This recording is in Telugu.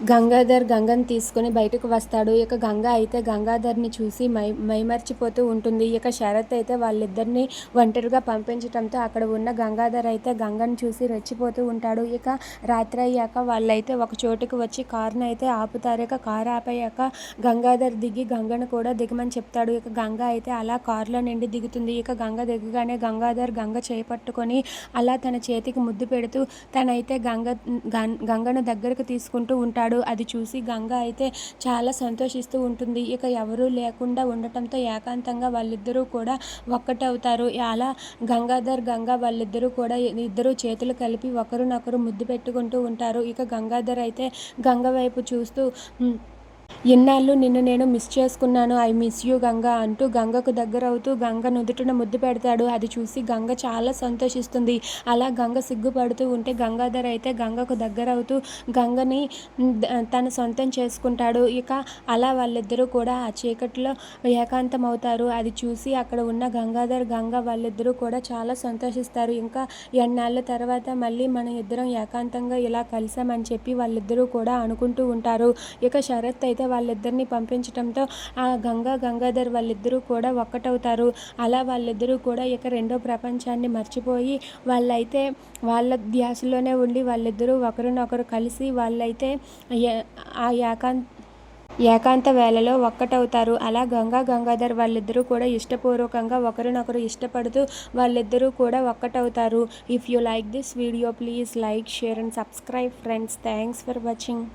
గంగాధర్ గంగని తీసుకుని బయటకు వస్తాడు. ఇక గంగ అయితే గంగాధర్ని చూసి మై మైమర్చిపోతూ ఉంటుంది. ఇక శరత్ అయితే వాళ్ళిద్దరిని ఒంటరిగా పంపించడంతో అక్కడ ఉన్న గంగాధర్ అయితే గంగని చూసి రెచ్చిపోతూ ఉంటాడు. ఇక రాత్రి అయ్యాక వాళ్ళైతే ఒక చోటుకు వచ్చి కారుని అయితే ఆపుతారు. ఇక కారు ఆపయ్యాక గంగాధర్ దిగి గంగను కూడా దిగమని చెప్తాడు. ఇక గంగ అయితే అలా కారులో నిండి దిగుతుంది. ఇక గంగ దిగగానే గంగాధర్ గంగ చేపట్టుకొని అలా తన చేతికి ముద్దు పెడుతూ తనైతే గంగ గంగను దగ్గరకు తీసుకుంటూ ఉంటాడు. అది చూసి గంగ అయితే చాలా సంతోషిస్తూ ఉంటుంది. ఇక ఎవరూ లేకుండా ఉండటంతో ఏకాంతంగా వాళ్ళిద్దరూ కూడా ఒక్కటవుతారు. అలా గంగాధర్ గంగ వాళ్ళిద్దరూ కూడా ఇద్దరు చేతులు కలిపి ఒకరినొకరు ముద్దు పెట్టుకుంటూ ఉంటారు. ఇక గంగాధర్ అయితే గంగ వైపు చూస్తూ ఇన్నాళ్ళు నిన్ను నేను మిస్ చేసుకున్నాను ఐ మిస్ యూ గంగ అంటూ గంగకు దగ్గర అవుతూ గంగ నుదుటిన ముద్దు పెడతాడు. అది చూసి గంగ చాలా సంతోషిస్తుంది. అలా గంగ సిగ్గుపడుతూ ఉంటే గంగాధర్ అయితే గంగకు దగ్గర అవుతూ గంగని తన సొంతం చేసుకుంటాడు. ఇక అలా వాళ్ళిద్దరూ కూడా ఆ చీకట్లో ఏకాంతం అవుతారు అది చూసి అక్కడ ఉన్న గంగాధర్ గంగ వాళ్ళిద్దరూ కూడా చాలా సంతోషిస్తారు. ఇంకా ఎన్నాళ్ళ తర్వాత మళ్ళీ మన ఇద్దరం ఏకాంతంగా ఇలా కలిసామని చెప్పి వాళ్ళిద్దరూ కూడా అనుకుంటూ ఉంటారు. ఇక శరత్ అయితే వాళ్ళిద్దరిని పంపించడంతో ఆ గంగా గంగాధర్ వాళ్ళిద్దరూ కూడా ఒక్కటవుతారు. అలా వాళ్ళిద్దరూ కూడా ఇక రెండో ప్రపంచాన్ని మర్చిపోయి వాళ్ళైతే వాళ్ళ ధ్యాసలోనే ఉండి వాళ్ళిద్దరూ ఒకరినొకరు కలిసి వాళ్ళైతే ఆ ఏకాంత ఏకాంత వేళలో ఒక్కటవుతారు. అలా గంగా గంగాధర్ వాళ్ళిద్దరూ కూడా ఇష్టపూర్వకంగా ఒకరినొకరు ఇష్టపడుతూ వాళ్ళిద్దరూ కూడా ఒక్కటవుతారు. If you like this video please like share and subscribe friends thanks for watching